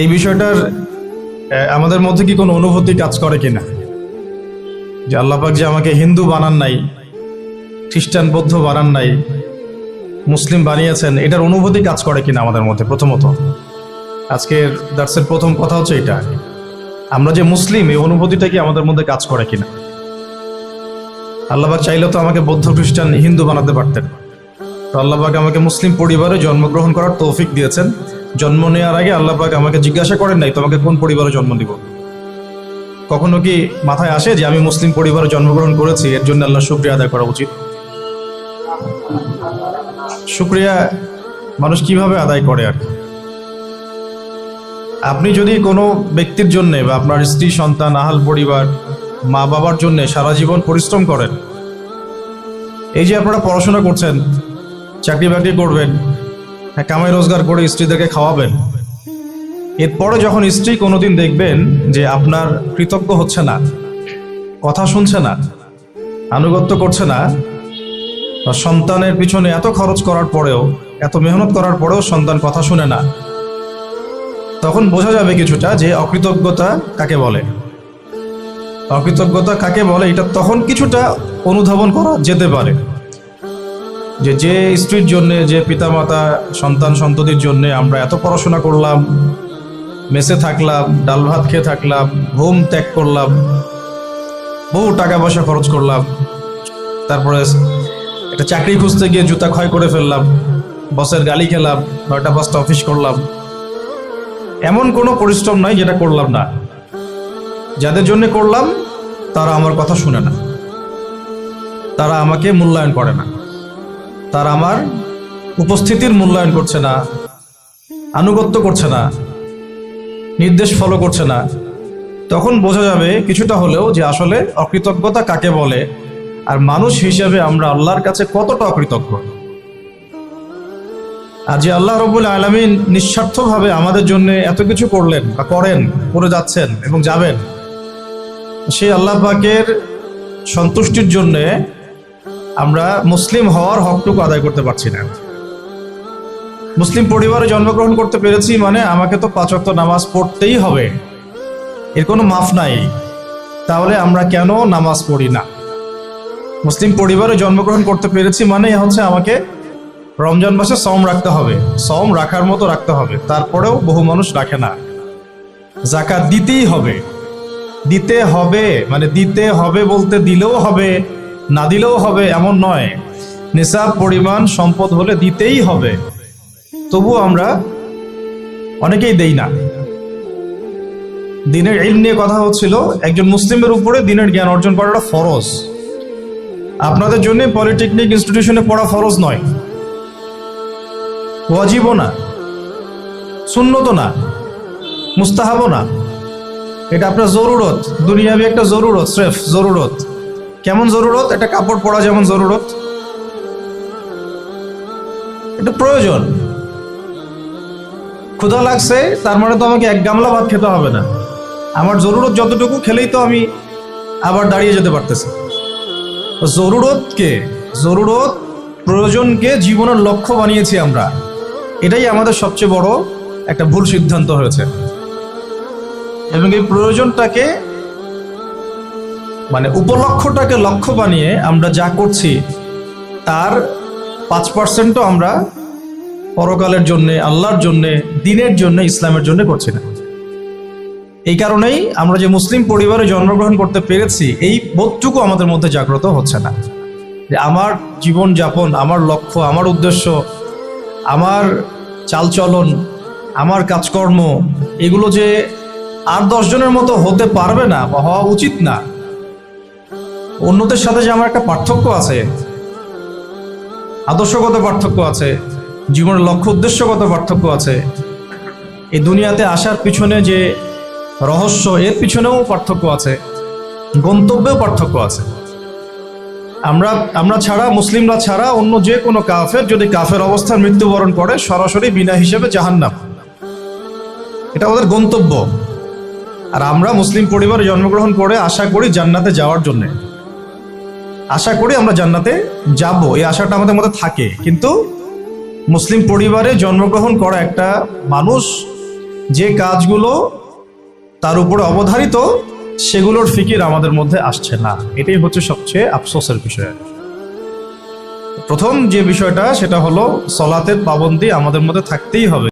এই বিষয়টার আমাদের মধ্যে কি কোনো অনুভূতি কাজ করে কিনা? যে আল্লাপাক যে আমাকে হিন্দু বানান নাই, খ্রিস্টান বৌদ্ধ বানান নাই, মুসলিম বানিয়েছেন, এটার অনুভূতি কাজ করে কিনা আমাদের মধ্যে প্রথমত? আজকের দার্সের প্রথম কথা হচ্ছে এটা। আমরা যে মুসলিম, এই অনুভূতিটা কি আমাদের মধ্যে কাজ করে কিনা? আল্লাহবাক চাইলে তো আমাকে বৌদ্ধ, খ্রিস্টান, হিন্দু বানাতে পারতেন। তো আল্লাহবাক আমাকে মুসলিম পরিবারে জন্মগ্রহণ করার তৌফিক দিয়েছেন। জন্ম নেওয়ার আগে আল্লাহবাক আমাকে জিজ্ঞাসা করেন নাই, তোমাকে কোন পরিবারে জন্ম দিব? কখনো কি মাথায় আসে যে আমি মুসলিম পরিবারে জন্মগ্রহণ করেছি? এর জন্য আল্লাহ শুক্রিয়া আদায় করা উচিত। শুক্রিয়া মানুষ কীভাবে আদায় করে আর আপনি যদি কোনো ব্যক্তির জন্য বা আপনার স্ত্রী, সন্তান, আহাল পরিবার, মা বাবার জন্য সারা জীবন পরিশ্রম করেন, এই যে আপনারা পড়াশোনা করছেন, চাকরি বাকরি করবেন হ্যাঁ কামাই রোজগার করে স্ত্রীদেরকে খাওয়াবেন। এরপরে যখন স্ত্রী কোনোদিন দেখবেন যে আপনার কৃতজ্ঞ হচ্ছে না, কথা শুনছে না, আনুগত্য করছে না, বা সন্তানের পিছনে এত খরচ করার পরেও, এত মেহনত করার পরেও সন্তান কথা শুনে না, তখন বোঝা যাবে কিছুটা যে অকৃতজ্ঞতা কাকে বলে। অকৃতজ্ঞতা কাকে বলে, এটা তখন কিছুটা অনুধাবন করা যেতে পারে। যে যে স্ত্রীর জন্যে, যে পিতামাতা, সন্তান সন্ততির জন্যে আমরা এত পড়াশোনা করলাম, মেসে থাকলাম, ডাল ভাত খেয়ে থাকলাম, ঘুম ত্যাগ করলাম, বহু টাকা পয়সা খরচ করলাম, তারপরে একটা চাকরি খুঁজতে গিয়ে জুতা ক্ষয় করে ফেললাম, বসের গালি খেলাম, নয়টা পাঁচটা অফিস করলাম। এমন কোনো পরিশ্রম নাই যেটা করলাম না। যাদের জন্য করলাম, তারা আমার কথা শুনে না। তারা আমাকে মূল্যায়ন করে না। তারা আমার উপস্থিতির মূল্যায়ন করছে না, আনুগত্য করছে না, নির্দেশ ফলো করছে না। তখন বোঝা যাবে কিছুটা হলেও যে আসলে অকৃতজ্ঞতা কাকে বলে আর মানুষ হিসেবে আমরা আল্লাহর কাছে কতটা অকৃতজ্ঞ। আর যে আল্লাহ রবুল আলমিন নিঃস্বার্থভাবে আমাদের জন্য এত কিছু করলেন বা করেন, করে যাচ্ছেন এবং যাবেন, সেই আল্লাহ পাকের সন্তুষ্টির জন্য আমরা মুসলিম হওয়ার হকটুকু আদায় করতে পারছি না। মুসলিম পরিবারে জন্মগ্রহণ করতে পেরেছি মানে আমাকে তো পাঁচক্ত নামাজ পড়তেই হবে। এর কোনো মাফ নাই। তাহলে আমরা কেন নামাজ পড়ি না? মুসলিম পরিবারে জন্মগ্রহণ করতে পেরেছি মানে হচ্ছে আমাকে রমজান মাসে সম রাখতে হবে। সম রাখার মতো রাখতে হবে। তারপরেও বহু মানুষ রাখে না। জাকাত দিতেই হবে। দিতে হবে মানে দিতে হবে বলতে দিলেও হবে। না দিলেও হবে, এমন নয়। নিসাব পরিমাণ সম্পদ হলে দিতেই হবে। তবুও আমরা অনেকেই দেই না। দিনের ইলম নিয়ে কথা হচ্ছিল, একজন মুসলিমের উপরে দিনের জ্ঞান অর্জন করাটা ফরজ। আপনাদের জন্য পলিটেকনিক ইনস্টিটিউশনে পড়া ফরজ নয়। ওয়াজিবও না। সুন্নত না। মুস্তাহাবও না। এটা আপনার জরুরত। দুনিয়াবি একটা জরুরত, স্রেফ জরুরত। কেমন জরুরত? একটা কাপড় পরা যেমন জরুরত? এটা প্রয়োজন। ক্ষুধা লাগছে, তার মানে তো আমাকে এক গামলা ভাত খেতে হবে না। আমার জরুরত যতটুকু, খেলেই তো আমি আবার দাঁড়িয়ে যেতে পারতেছি। জরুরতকে, জরুরত প্রয়োজনকে জীবনের লক্ষ্য বানিয়েছি আমরা। এটাই আমাদের সবচেয়ে বড় একটা ভুল সিদ্ধান্ত হয়েছে। এবং এই প্রয়োজনটাকে মানে উপলক্ষটাকে লক্ষ্য বানিয়ে আমরা যা করছি, তার পাঁচ পার্সেন্টও আমরা পরকালের জন্য, আল্লাহর জন্য, দিনের জন্য, ইসলামের জন্য করছি না। এই কারণেই আমরা যে মুসলিম পরিবারে জন্মগ্রহণ করতে পেরেছি, এই বোধটুকু আমাদের মধ্যে জাগ্রত হচ্ছে না। যে আমার জীবন যাপন আমার লক্ষ্য, আমার উদ্দেশ্য, আমার চালচলন, আমার কাজকর্ম, এগুলো যে আর দশজনের মতো হতে পারবে না বা হওয়া উচিত না অন্যদের সাথে যে আমার একটা পার্থক্য আছে, আদর্শগত পার্থক্য আছে, জীবনের লক্ষ্য উদ্দেশ্যগত পার্থক্য আছে, এই দুনিয়াতে আসার পিছনে যে রহস্য, এর পিছনেও পার্থক্য আছে, গন্তব্যেও পার্থক্য আছে। আমরা আমরা ছাড়া, মুসলিমরা ছাড়া অন্য যে কোনো কাফের যদি কাফের অবস্থায় মৃত্যুবরণ করে, সরাসরি বিনা হিসেবে জাহান্নাম। এটা ওদের গন্তব্য। আর আমরা মুসলিম পরিবারে জন্মগ্রহণ করে আশা করি জান্নাতে যাওয়ার জন্যে। আশা করি আমরা জান্নাতে যাব। এই আশাটা আমাদের মধ্যে থাকে। কিন্তু মুসলিম পরিবারে জন্মগ্রহণ করা একটা মানুষ যে কাজগুলো তার উপরে অবধারিত, সেগুলোর ফিকির আমাদের মধ্যে আসছে না। এটাই হচ্ছে সবচেয়ে আফসোসের বিষয়। প্রথম যে বিষয়টা, সেটা হলো সলাতের পাবন্দি আমাদের মধ্যে থাকতেই হবে।